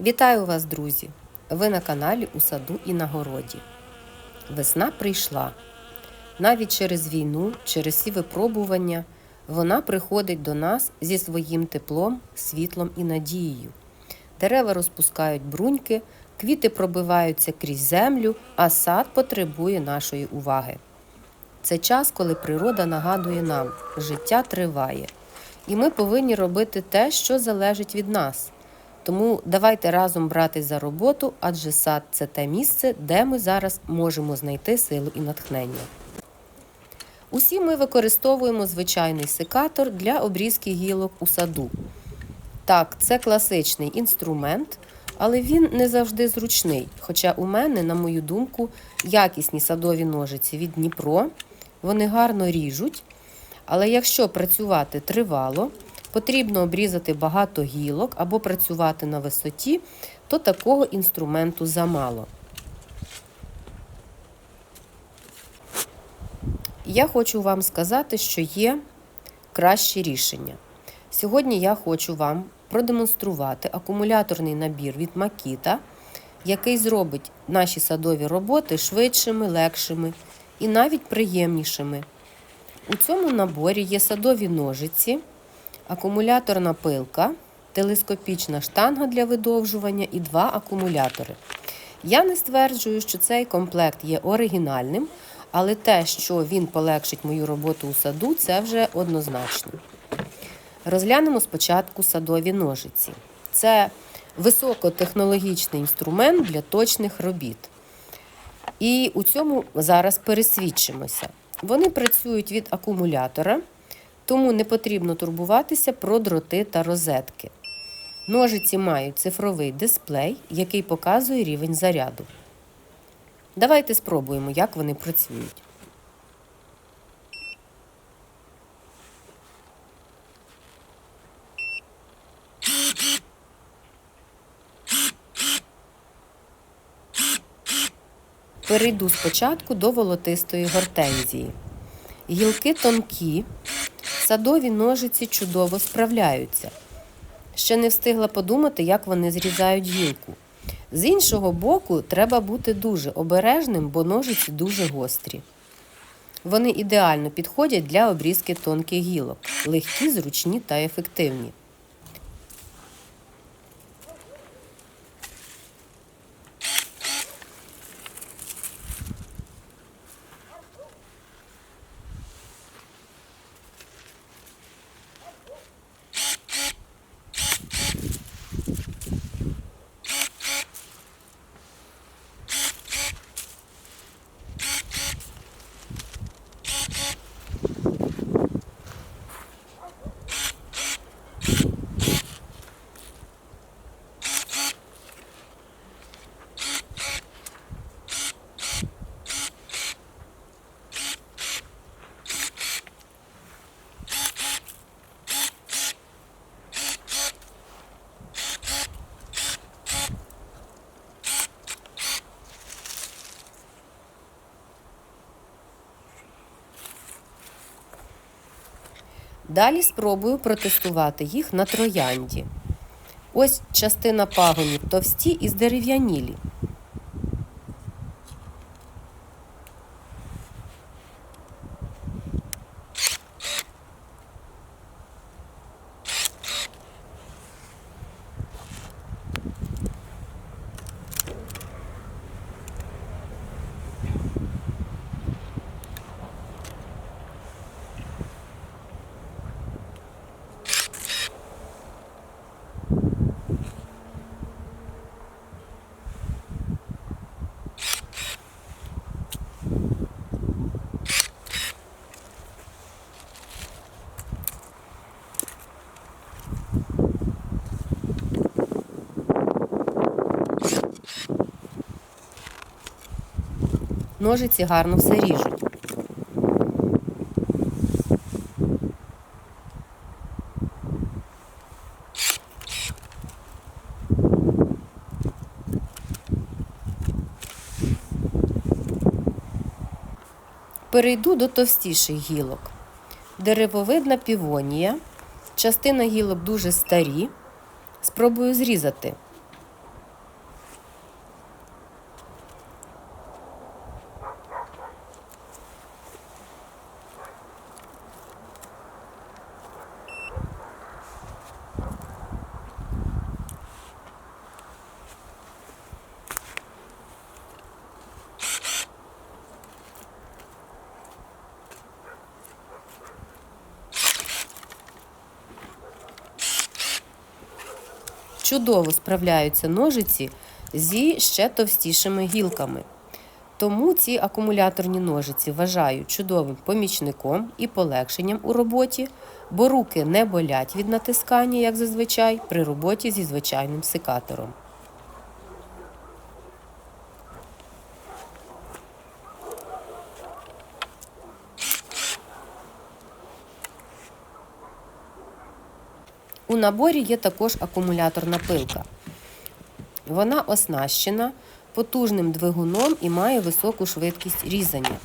Вітаю вас, друзі! Ви на каналі у саду і на городі. Весна прийшла. Навіть через війну, через всі випробування, вона приходить до нас зі своїм теплом, світлом і надією. Дерева розпускають бруньки, квіти пробиваються крізь землю, а сад потребує нашої уваги. Це час, коли природа нагадує нам, життя триває, і ми повинні робити те, що залежить від нас. Тому давайте разом братись за роботу, адже сад це те місце, де ми зараз можемо знайти силу і натхнення. Усі ми використовуємо звичайний секатор для обрізки гілок у саду. Так, це класичний інструмент, але він не завжди зручний. Хоча у мене, на мою думку, якісні садові ножиці від Дніпро, вони гарно ріжуть. Але якщо працювати тривало, потрібно обрізати багато гілок або працювати на висоті, то такого інструменту замало. Я хочу вам сказати, що є кращі рішення. Сьогодні я хочу вам продемонструвати акумуляторний набір від Makita, який зробить наші садові роботи швидшими, легшими і навіть приємнішими. У цьому наборі є садові ножиці, акумуляторна пилка, телескопічна штанга для видовжування і два акумулятори. Я не стверджую, що цей комплект є оригінальним, але те, що він полегшить мою роботу у саду, це вже однозначно. Розглянемо спочатку садові ножиці. Це високотехнологічний інструмент для точних робіт. І у цьому зараз пересвідчимося. Вони працюють від акумулятора, тому не потрібно турбуватися про дроти та розетки. Ножиці мають цифровий дисплей, який показує рівень заряду. Давайте спробуємо, як вони працюють. Перейду спочатку до волотистої гортензії. Гілки тонкі, садові ножиці чудово справляються. Ще не встигла подумати, як вони зрізають гілку. З іншого боку, треба бути дуже обережним, бо ножиці дуже гострі. Вони ідеально підходять для обрізки тонких гілок, легкі, зручні та ефективні. Далі спробую протестувати їх на троянді. Ось частина пагонів товсті і здерев'янілі. Ножиці гарно все ріжуть. Перейду до товстіших гілок. Деревовидна півонія. Частина гілок дуже старі. Спробую зрізати. Чудово справляються ножиці зі ще товстішими гілками. Тому ці акумуляторні ножиці вважаю чудовим помічником і полегшенням у роботі, бо руки не болять від натискання, як зазвичай, при роботі зі звичайним секатором. Наборі є також акумуляторна пилка. Вона оснащена потужним двигуном і має високу швидкість різання.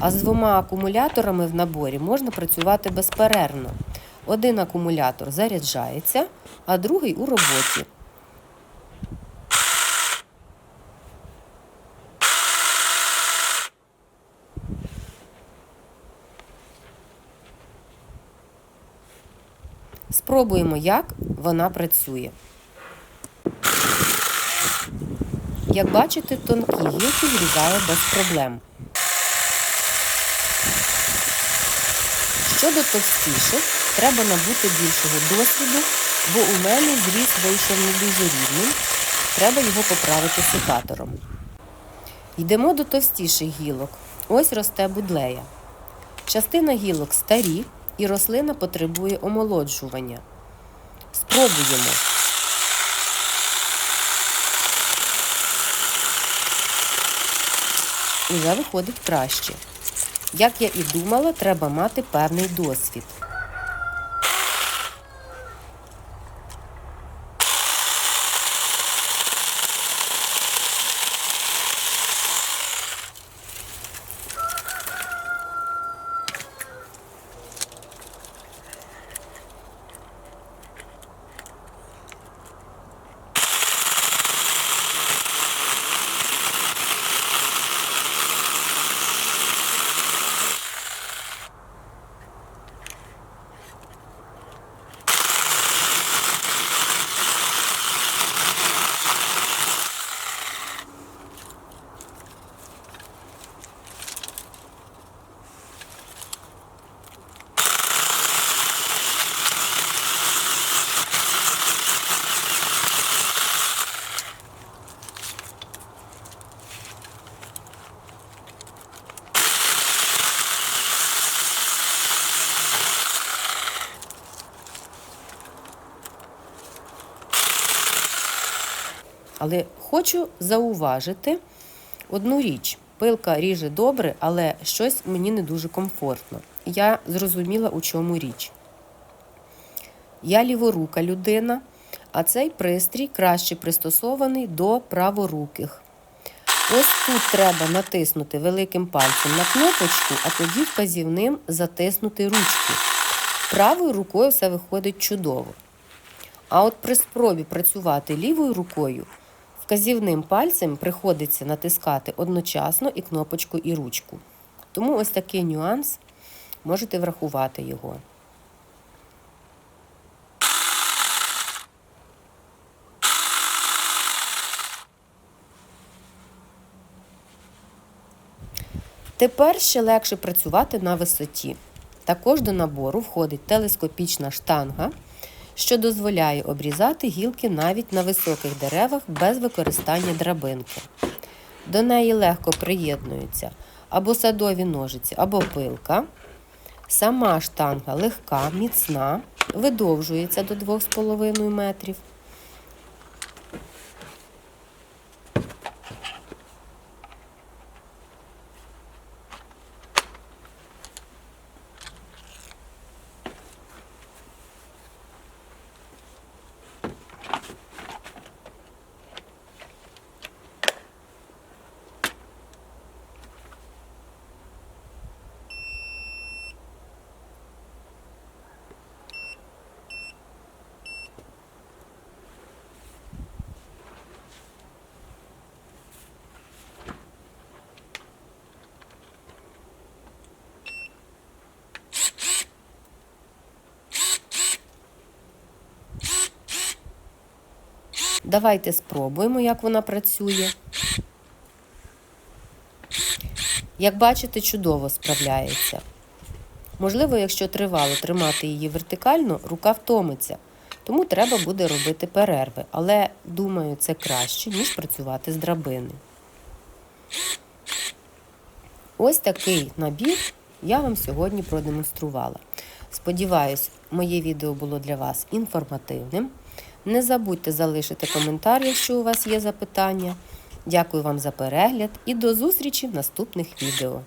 А з двома акумуляторами в наборі можна працювати безперервно. Один акумулятор заряджається, а другий у роботі. Спробуємо, як вона працює. Як бачите, тонкі гілки зрізає без проблем. Щодо товстіших, треба набути більшого досвіду, бо у мене зріз вийшов не дуже рівним. Треба його поправити секатором. Йдемо до товстіших гілок. Ось росте будлея. Частина гілок старі, і рослина потребує омолоджування. Спробуємо. Уже виходить краще. Як я і думала, треба мати певний досвід. Але хочу зауважити одну річ. Пилка ріже добре, але щось мені не дуже комфортно. Я зрозуміла, у чому річ. Я ліворука людина, а цей пристрій краще пристосований до праворуких. Ось тут треба натиснути великим пальцем на кнопочку, а тоді вказівним затиснути ручку. Правою рукою все виходить чудово. А от при спробі працювати лівою рукою, вказівним пальцем приходиться натискати одночасно і кнопочку, і ручку. Тому ось такий нюанс можете врахувати його. Тепер ще легше працювати на висоті. Також до набору входить телескопічна штанга, що дозволяє обрізати гілки навіть на високих деревах без використання драбинки. До неї легко приєднуються або садові ножиці, або пилка. Сама штанга легка, міцна, видовжується до 2,5 метрів. Давайте спробуємо, як вона працює. Як бачите, чудово справляється. Можливо, якщо тривало тримати її вертикально, рука втомиться. Тому треба буде робити перерви. Але думаю, це краще, ніж працювати з драбини. Ось такий набір я вам сьогодні продемонструвала. Сподіваюсь, моє відео було для вас інформативним. Не забудьте залишити коментар, якщо у вас є запитання. Дякую вам за перегляд і до зустрічі в наступних відео.